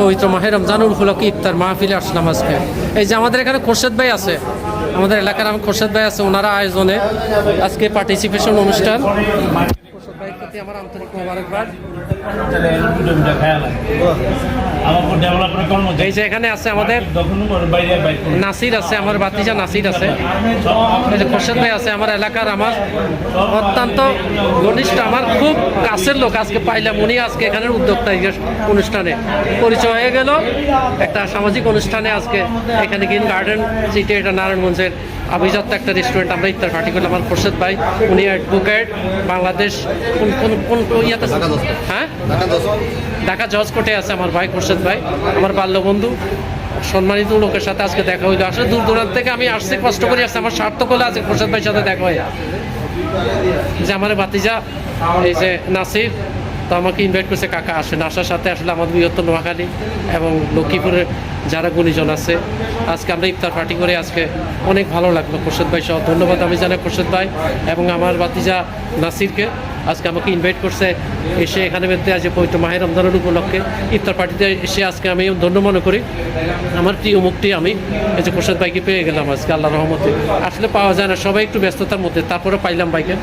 পবিত্র মাহের রমজানুল হুলকি ইফতার মাহফিলে আসলাম আজকে। এই যে আমাদের এখানে খোরশেদ ভাই আছে, আমাদের এলাকার আমি খোরশেদ ভাই আছে, ওনারা আয়োজনে আজকে পার্টিসিপেশন অনুষ্ঠান। এখানে আছে আমাদের নাসির আছে, আমার বাতিজা নাসির আছে। এলাকার আমার অত্যন্ত ঘনিষ্ঠ, আমার খুব কাছের লোক। আজকে পাইলাম উনি, আজকে এখানের উদ্যোক্তা অনুষ্ঠানে। পরিচয় হয়ে গেল, একটা সামাজিক অনুষ্ঠানে আজকে এখানে গ্রিন গার্ডেন সিটি, এটা নারায়ণগঞ্জের আভিজাত্য একটা রেস্টুরেন্ট আমরা ইত্যাদি পার্টি করলাম আমার খোরশেদ ভাই, উনি অ্যাডভোকেট বাংলাদেশ কোন ইয়াতে হ্যাঁ? ঢাকা জজ। কোর্টে আছে আমার ভাই খোরশেদ ভাই আমার বাল্য বন্ধু সম্মানিত লোকের সাথে আজকে দেখা হইল। আসলে দূর দূরান্ত থেকে আমি আসছি কষ্ট করে আসছি। আমার সার্থক হলে আছে খোরশেদ ভাইয়ের সাথে দেখা হয়। যে আমার বাতিজা এই যে নাসির তো আমাকে ইনভাইট করছে কাকা আসেন। আসার সাথে আসলে আমাদের বৃহত্তর নোয়াখালী এবং লক্ষ্মীপুরের যারা গুণীজন আছে আজকে আমরা ইফতার পার্টি করে আজকে অনেক ভালো লাগল খোরশেদ ভাই সহ। ধন্যবাদ আমি জানাই খোরশেদ ভাই এবং আমার বাতিজা নাসিরকে। আজকে আমাকে ইনভাইট করছে, এসে এখানে বেরতে আজ পবিত্র মাহের রমজানের উপলক্ষে ইফতার পার্টিতে এসে আজকে আমি ধন্য মনে করি। আমার প্রিয় মুখটি আমি, এই যে প্রসাদ বাইকে পেয়ে গেলাম আজকে আল্লাহ রহমতে। আসলে পাওয়া যায় না, সবাই একটু ব্যস্ততার মধ্যে, তারপরে পাইলাম ভাইকে।